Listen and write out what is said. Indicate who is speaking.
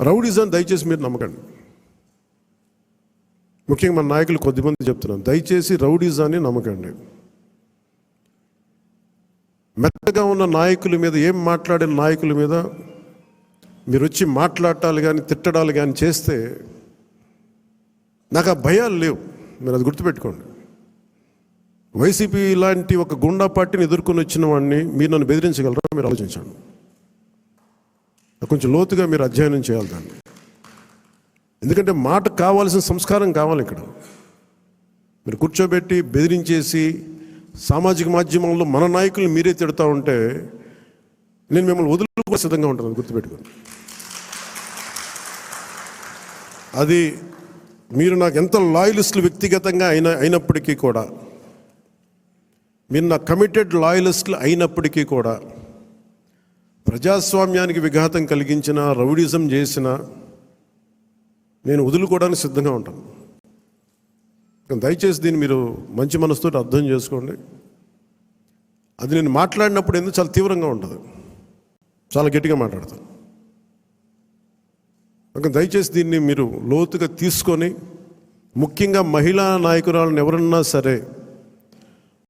Speaker 1: Rowdyism దయచేసి మీరు నమ్మకండి. ముఖ్యంగా మన నాయకులు కొద్దిమంది చెప్తున్నాను దయచేసి రౌడిజాన్ని నమ్మకండి. మెత్తగా ఉన్న నాయకుల మీద ఏం మాట్లాడిన నాయకుల మీద మీరు వచ్చి మాట్లాడటాలు కానీ తిట్టడాలు కానీ చేస్తే నాకు ఆ భయాలు లేవు. మీరు అది గుర్తుపెట్టుకోండి. వైసీపీ ఇలాంటి ఒక గుండా పార్టీని ఎదుర్కొని వచ్చిన వాడిని మీరు నన్ను బెదిరించగలరా? మీరు ఆలోచించండి. కొంచెం లోతుగా మీరు అధ్యయనం చేయాలి దాన్ని. ఎందుకంటే మాట కావాల్సిన సంస్కారం కావాలి ఇక్కడ. మీరు కూర్చోబెట్టి బెదిరించేసి సామాజిక మాధ్యమంలో మన నాయకులు మీరే తిడతా ఉంటే నేను మిమ్మల్ని వదులుకో సిద్ధంగా ఉంటాను అది గుర్తుపెట్టుకోండి. అది మీరు నాకు ఎంత లాయలిస్టులు వ్యక్తిగతంగా అయిన అయినప్పటికీ కూడా మీరు నా కమిటెడ్ లాయలిస్టులు అయినప్పటికీ కూడా ప్రజాస్వామ్యానికి విఘాతం కలిగించిన రౌడిజం చేసిన నేను వదులుకోవడానికి సిద్ధంగా ఉంటాను. దయచేసి దీన్ని మీరు మంచి మనసుతో అర్థం చేసుకోండి. అది నేను మాట్లాడినప్పుడు ఎందుకు చాలా తీవ్రంగా ఉంటుంది. చాలా గట్టిగా మాట్లాడతాను. కనుక దయచేసి దీన్ని మీరు లోతుగా తీసుకొని ముఖ్యంగా మహిళా నాయకురాలను ఎవరన్నా సరే